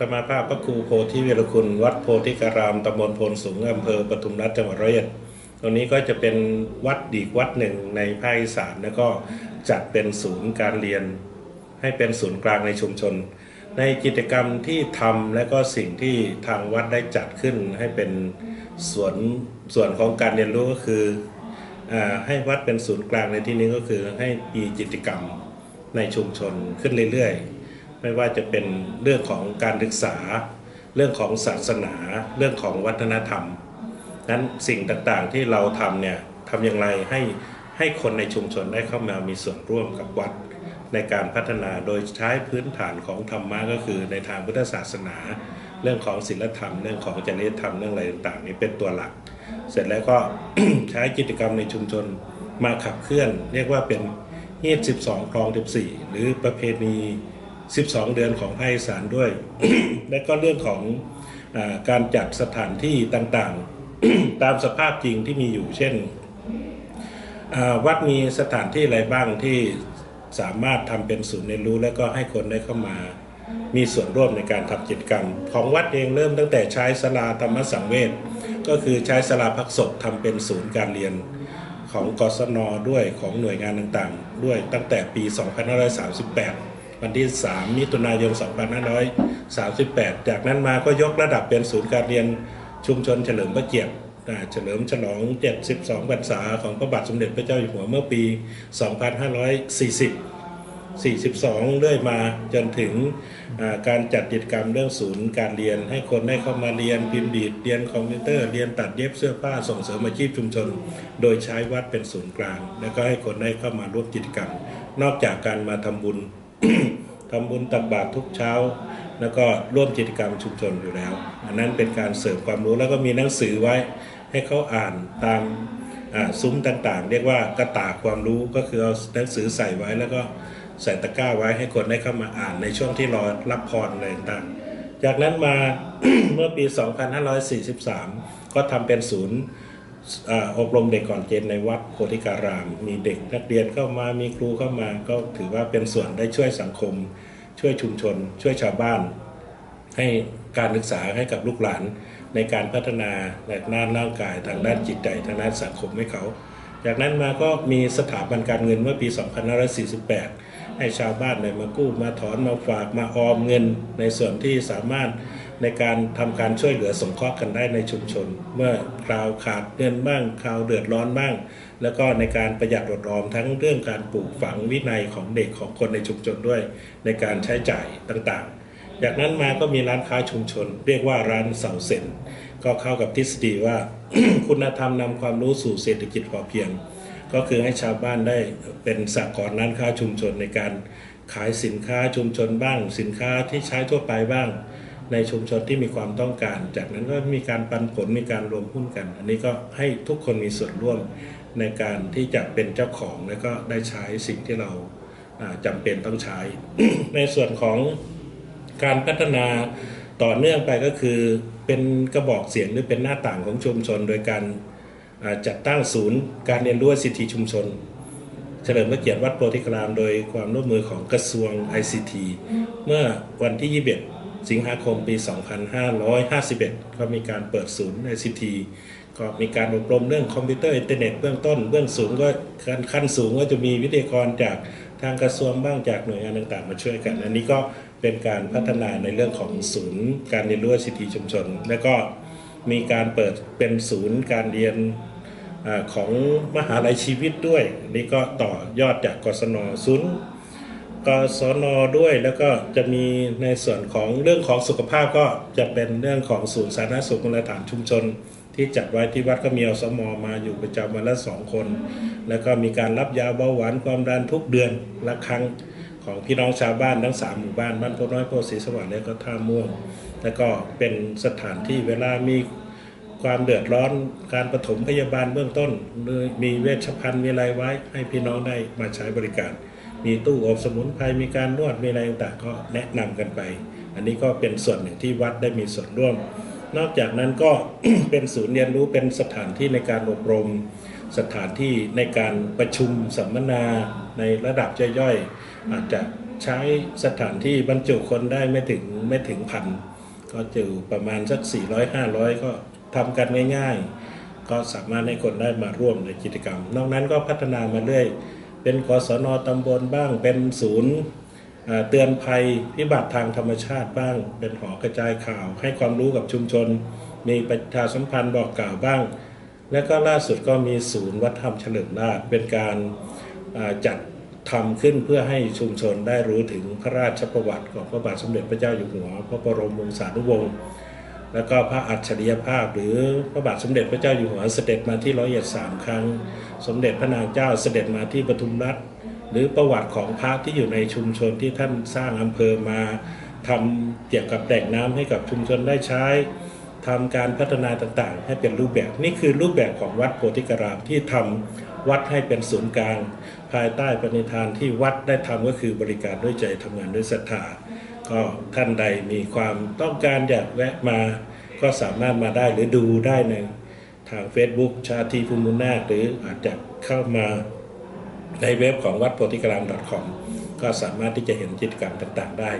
ตมาภาพพระครูโพธิเวรคุณ วัดโพธิการามตำบลโพนสูงอำเภอปทุมรัฐจังหวัดร้อยเอ็ดตรงนี้ก็จะเป็นวัดดีกวัดหนึ่งในภาคอีสานแล้วก็จัดเป็นศูนย์การเรียน ให้เป็นศูนย์กลางในชุมชน ในกิจกรรมที่ทำและก็สิ่งที่ทางวัดได้จัดขึ้นให้เป็นส่วนส่วนของการเรียนรู้ก็คืออให้วัดเป็นศูนย์กลางในที่นี้ก็คือให้มีกิจกรรมในชุมชนขึ้นเรื่อยๆ ไม่ว่าจะเป็นเรื่องของการศึกษา เรื่องของศาสนา เรื่องของวัฒนธรรมนั้นสิ่งต่างๆที่เราทำเนี่ยทำอย่างไรให้ให้คนในชุมชนได้เข้ามามีส่วนร่วมกับวัด ในการพัฒนาโดยใช้พื้นฐานของธรรมะก็คือในทางพุทธศาสนา เรื่องของศีลธรรม เรื่องของจริยธรรมเรื่องอะไรต่างๆ นี้เป็นตัวหลัก เสร็จแล้วก็ใช้กิจกรรมในชุมชนมาขับเคลื่อน เรียกว่าเป็นเฮียบ12คลอง14 หรือประเพณี 12 เดือนของภาคอีสานด้วย และก็เรื่องของอการจัดสถานที่ต่างๆ ตามสภาพจริงที่มีอยู่ เช่น วัดมีสถานที่อะไรบ้างที่สามารถทำเป็นศูนย์เรียนรู้ และก็ให้คนได้เข้ามามีส่วนร่วมในการทำกิจกรรม ของวัดเองเริ่มตั้งแต่ใช้สลาธรรมสังเวชก็คือใช้สลาพักศพทำเป็นศูนย์การเรียนของกศนด้วยของหน่วยงานต่างๆ ด้วยตั้งแต่ปี 2538 วันที่ 3 มิถุนายน 2538 จากนั้นมาก็ยกระดับเป็นศูนย์การเรียนชุมชนเฉลิมพระเกียรติเฉลิมฉลอง 72 พรรษาของพระบาทสมเด็จพระเจ้าอยู่หัวเมื่อปี 2540 42 เรื่อยมาจนถึงการจัดกิจกรรมเรื่องศูนย์การเรียน ให้คนได้เข้ามาเรียนพิมพ์ดีดเรียนคอมพิวเตอร์เรียนตัดเย็บเสื้อผ้าส่งเสริมอาชีพชุมชน โดยใช้วัดเป็นศูนย์กลาง แล้วก็ให้คนได้เข้ามาร่วมกิจกรรม นอกจากการมาทำบุญ ทำบุญตักบาตรทุกเช้า แล้วก็ร่วมกิจกรรมชุมชนอยู่แล้ว อันนั้นเป็นการเสริมความรู้แล้วก็มีหนังสือไว้ให้เขาอ่านตามซุ้มต่างๆ เรียกว่ากระตาความรู้ก็คือเอาหนังสือใส่ไว้แล้วก็ใส่ตะกร้าไว้ให้คนได้เข้ามาอ่านในช่วงที่รอรับพรอะไรต่างๆจากนั้นมาเมื่อปี 2543 ก็ทำเป็นศูนย์ อบรมเด็กก่อนเกณฑ์ในวัดโพธิการาม มีเด็กนักเรียนเข้ามามีครูเข้ามาก็ถือว่าเป็นส่วนได้ช่วยสังคม ช่วยชุมชน ช่วยชาวบ้าน ให้การศึกษาให้กับลูกหลานในการพัฒนาในด้านร่างกายทางด้านจิตใจทางด้านสังคมให้เขา จากนั้นมาก็มีสถาบันการเงินเมื่อปี 2548 ให้ชาวบ้านเนี่ยมากู้มาถอนมาฝากมาออมเงิน ในส่วนที่สามารถ ในการทำการช่วยเหลือสงเคราะห์กันได้ในชุมชน เมื่อคราวขาดเงินบ้างคราวเดือดร้อนบ้าง แล้วก็ในการประหยัดอดออมทั้งเรื่องการปลูกฝังวินัยของเด็กของคนในชุมชนด้วย ในการใช้จ่ายต่างๆ จากนั้นมาก็มีร้านค้าชุมชน เรียกว่าร้านเสาเซนก็เข้ากับทฤษฎีว่าคุณธรรมนำความรู้สู่เศรษฐกิจพอเพียง ก็คือให้ชาวบ้านได้เป็นสากลร้านค้าชุมชนในการขายสินค้าชุมชนบ้าง สินค้าที่ใช้ทั่วไปบ้าง ในชุมชนที่มีความต้องการ จากนั้นก็มีการปันผลมีการรวมหุ้นกัน อันนี้ก็ให้ทุกคนมีส่วนร่วมในการที่จะเป็นเจ้าของแล้วก็ได้ใช้สิ่งที่เราอ่าจำเป็นต้องใช้ ในส่วนของการพัฒนาต่อเนื่องไปก็คือเป็นกระบอกเสียงหรือเป็นหน้าต่างของชุมชน โดยการจัดตั้งศูนย์การเรียนรู้สิทธิชุมชน เฉลิมพระเกียรติวัดโพธิคราม โดยความร่วมมือของกระทรวง ICT เมื่อวันที่ 21 สิงหาคมปี 2551 ก็มีการเปิดศูนย์ ICT ก็มีการอบรมเรื่องคอมพิวเตอร์อินเทอร์เน็ตเบื้องต้น เบื้องสูงก็ขั้นขั้นสูงก็จะมีวิทยากรจากทางกระทรวงบ้างจากหน่วยงานต่างๆ มาช่วยกัน อันนี้ก็เป็นการพัฒนาในเรื่องของศูนย์ การเรียนรู้ ICT ชุมชน และก็มีการเปิดเป็นศูนย์การเรียนอของมหาลัยชีวิตด้วยนนี่ก็ต่อยอดจากกศนศูนย์ กศนด้วยแล้วก็จะมีในส่วนของเรื่องของสุขภาพก็จะเป็นเรื่องของศูนย์สาธารณสุขมาตรฐานชุมชน ที่จัดไว้ที่วัดก็มีอสมมาอยู่ประจำวันละสองคน แล้วก็มีการรับยาเบาหวานความดันทุกเดือนละครั้งของพี่น้องชาวบ้านทั้งสามหมู่บ้านบ้านโพน้อยโพศรีสวัสดิ์และก็ท่าม่วง แล้วก็เป็นสถานที่เวลามีความเดือดร้อนการปฐมพยาบาลเบื้องต้นมีเวชภัณฑ์มีอะไรไว้ให้พี่น้องได้มาใช้บริการ มีตู้อบสมุนไพรมีการนวดมีอะไรต่างๆก็แนะนำกันไป อันนี้ก็เป็นส่วนหนึ่งที่วัดได้มีส่วนร่วม นอกจากนั้นก็เป็นศูนย์เรียนรู้เป็นสถานที่ในการอบรม สถานที่ในการประชุมสัมมนาในระดับย่อยๆ อาจจะใช้สถานที่บรรจุคนได้ไม่ถึงไม่ถึงพันก็จะอยู่ประมาณสัก 400 500 ก็ทำกันง่าย ๆ ก็สามารถให้คนได้มาร่วมในกิจกรรม นอกนั้นก็พัฒนามาเรื่อย เป็นกศนตำบลบ้าง เป็นศูนย์เตือนภัยพิบัติทางธรรมชาติบ้าง เป็นหอกระจายข่าว ให้ความรู้กับชุมชน มีประชาสัมพันธ์บอกกล่าวบ้าง และก็ล่าสุดก็มีศูนย์วัฒนธรรมเฉลิมราชเป็นการจัดทำขึ้นเพื่อให้ชุมชนได้รู้ถึงพระราชประวัติของพระบาทสมเด็จพระเจ้าอยู่หัว พระบรมวงศานุวงศ์ แล้วก็พระอัจฉริยภาพ หรือพระบาทสมเด็จพระเจ้าอยู่หัวเสด็จมาที่ร้อยเอ็ดสามครั้ง สมเด็จพระนางเจ้าเสด็จมาที่ปทุมรัฐหรือประวัติของพระที่อยู่ในชุมชนที่ท่านสร้างอำเภอมาทำเกี่ยวกับแหล่งน้ำให้กับชุมชนได้ใช้ทำการพัฒนาต่างๆ ให้เป็นรูปแบบนี่คือรูปแบบของวัดโพธิการามที่ทำวัดให้เป็นศูนย์กลาง ภายใต้ปณิธานที่วัดได้ทำก็คือบริการด้วยใจทำงานด้วยศรัทธา ก็ท่านใดมีความต้องการอยากแวะมา ก็สามารถมาได้หรือดูได้ในทาง Facebook ชาติภูมินาหรืออาจจะเข้ามาในเว็บของวัดโพธิกราม .com ก็สามารถที่จะเห็นกิจกรรมต่างๆ ได้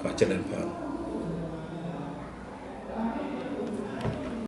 ขอเจริญพร